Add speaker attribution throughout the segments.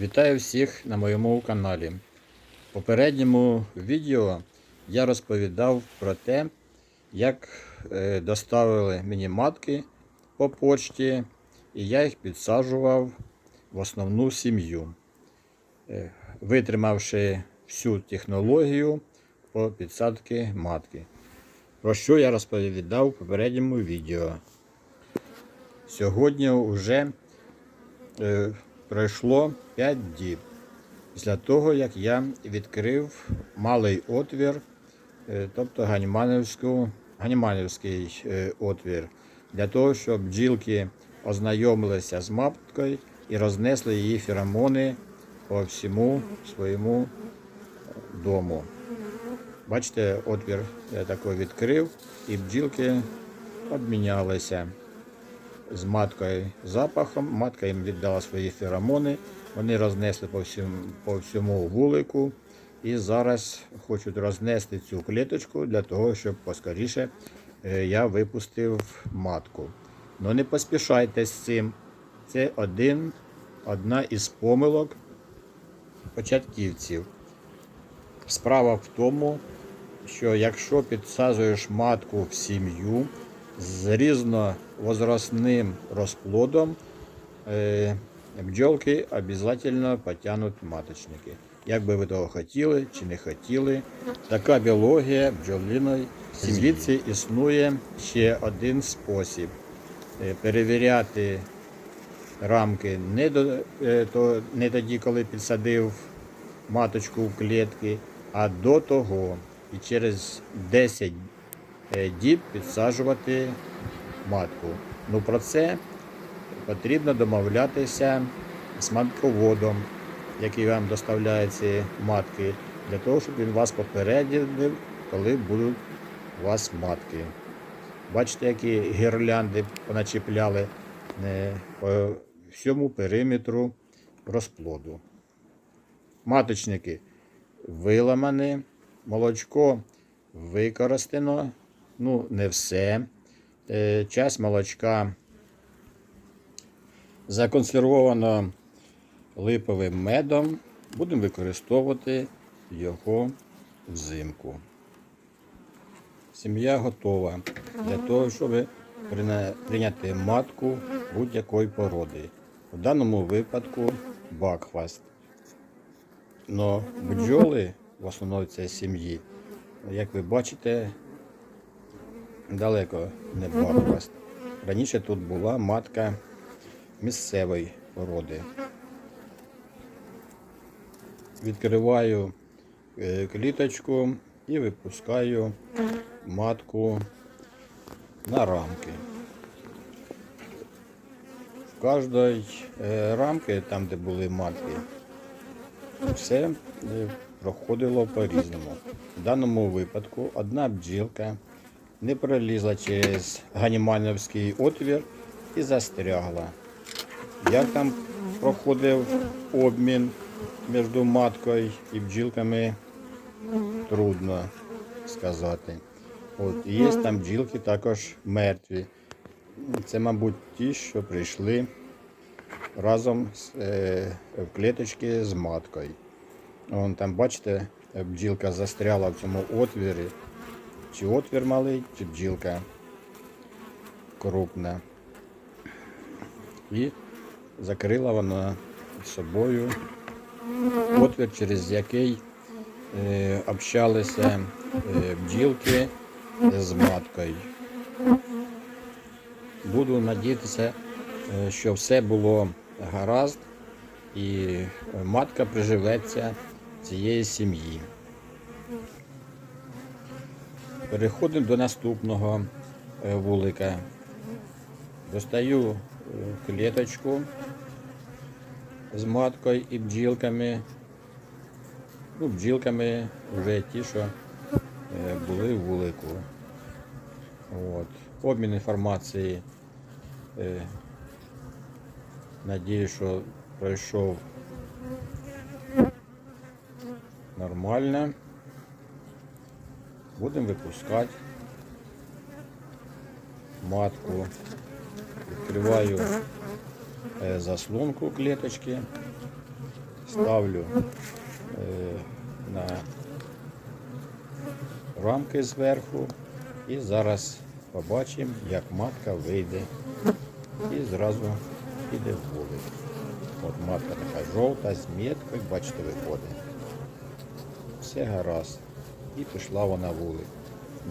Speaker 1: Вітаю всіх на моєму каналі. В попередньому відео я розповідав про те, як е, доставили мені матки по почті, і я їх підсаджував в основну сім'ю, Е, витримавши всю технологію по підсадки матки. Про що я розповідав в попередньому відео. Сьогодні вже е, пройшло 5 діб після того, як я відкрив малий отвір, е, тобто ганіманівський е, отвір, для того, щоб бджілки ознайомилися з маткою і рознесли її феромони по всьому своєму дому. Бачите, отвір я такий відкрив, і бджілки обмінялися з маткою запахом. Матка їм віддала свої феромони, вони рознесли по всьому, по всьому вулику і зараз хочуть рознести цю клеточку для того, щоб поскоріше е, я випустив матку. Ну не поспішайте з цим. Це один, одна із помилок початківців. Справа в тому, що якщо підсаджуєш матку в сім'ю з різновозрастним розплодом, е, бджолки обов'язково потягнуть маточники. Як би ви того хотіли чи не хотіли, така біологія бджолиної. Звідси існує ще один спосіб е, перевіряти рамки не, до, е, то, не тоді, коли підсадив маточку в клітки, а до того і через 10 е, діб підсаджувати матку. Ну про це потрібно домовлятися з матководом, який вам доставляє ці матки, для того, щоб він вас попередив, коли будуть у вас матки. Бачите, які гірлянди поначіпляли е, по всьому периметру розплоду. Маточники виламані, молочко використано, ну, не все. Е, Часть молочка законсервовано липовим медом. Будемо використовувати його взимку. Сім'я готова для того, щоб прийняти матку будь-якої породи. В даному випадку бакхваст. Но бджоли в основному це сім'ї, як ви бачите, далеко не бакхваст. Раніше тут була матка місцевої породи. Відкриваю е, кліточку і випускаю матку на рамки. В кожній е, рамці, там де були матки, все е, проходило по-різному. В даному випадку одна бджілка не пролізла через ганіманівський отвір і застрягла. Як там проходив обмін між маткою і бджілками, трудно сказати. От, і є там бджілки також мертві. Це, мабуть, ті, що прийшли разом з, е, в клеточки з маткою. Вон там, бачите, бджілка застряла в цьому отвірі. Чи отвір малий, чи бджілка крупна. І закрила вона собою отвір, через який е, общалися е, бджілки з маткою. Буду надіятися, е, що все було гаразд і матка приживеться цієї сім'ї. Переходимо до наступного е, вулика. Достаю е, клеточку з маткою і бджілками. Ну, бджілками вже ті, що е, були в вулику. От. Обмін інформації. Надію, що пройшов нормально. Будемо випускати матку. Відкриваю е, заслонку клеточки. ставлю е, на рамки зверху. І зараз побачимо, як матка вийде і зразу піде в вулик. От матка така жовта, з міткою, бачите, виходить. Все гаразд. І пішла вона вулик.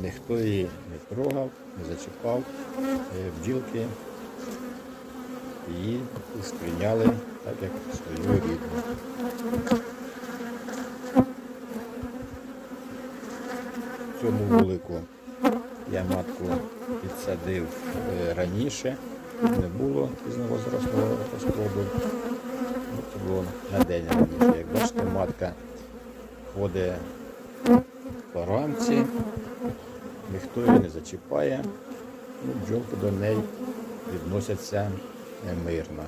Speaker 1: Ніхто її не трогав, не зачіпав. Е, Бджілки її сприйняли так, як свою рідну. В цьому вулику я матку підсадив е, раніше, не було пізновозрастного розплоду. Ну, Це було на день раніше. Як бачите, матка ходить по рамці, ніхто її не зачіпає, ну, бджолки до неї відносяться мирно.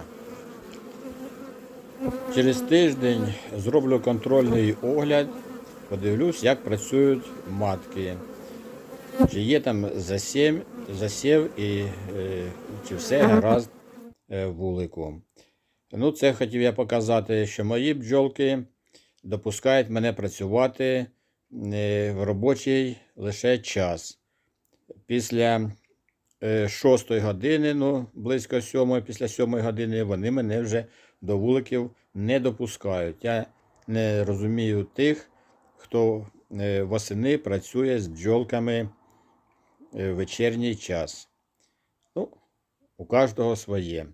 Speaker 1: Через тиждень зроблю контрольний огляд, подивлюсь, як працюють матки. Чи є там засів, засів і е, чи все гаразд е, вулику. Ну, це хотів я показати, що мої бджолки допускають мене працювати в робочий лише час. Після е, 6 години, ну, близько 7, після 7 години, вони мене вже до вуликів не допускають. Я не розумію тих, хто е, восени працює з бджолками е, в вечірній час. Ну, у кожного своє.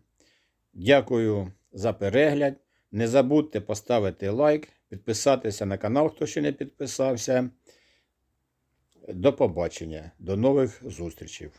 Speaker 1: Дякую за перегляд. Не забудьте поставити лайк, підписатися на канал, хто ще не підписався. До побачення, до нових зустрічей.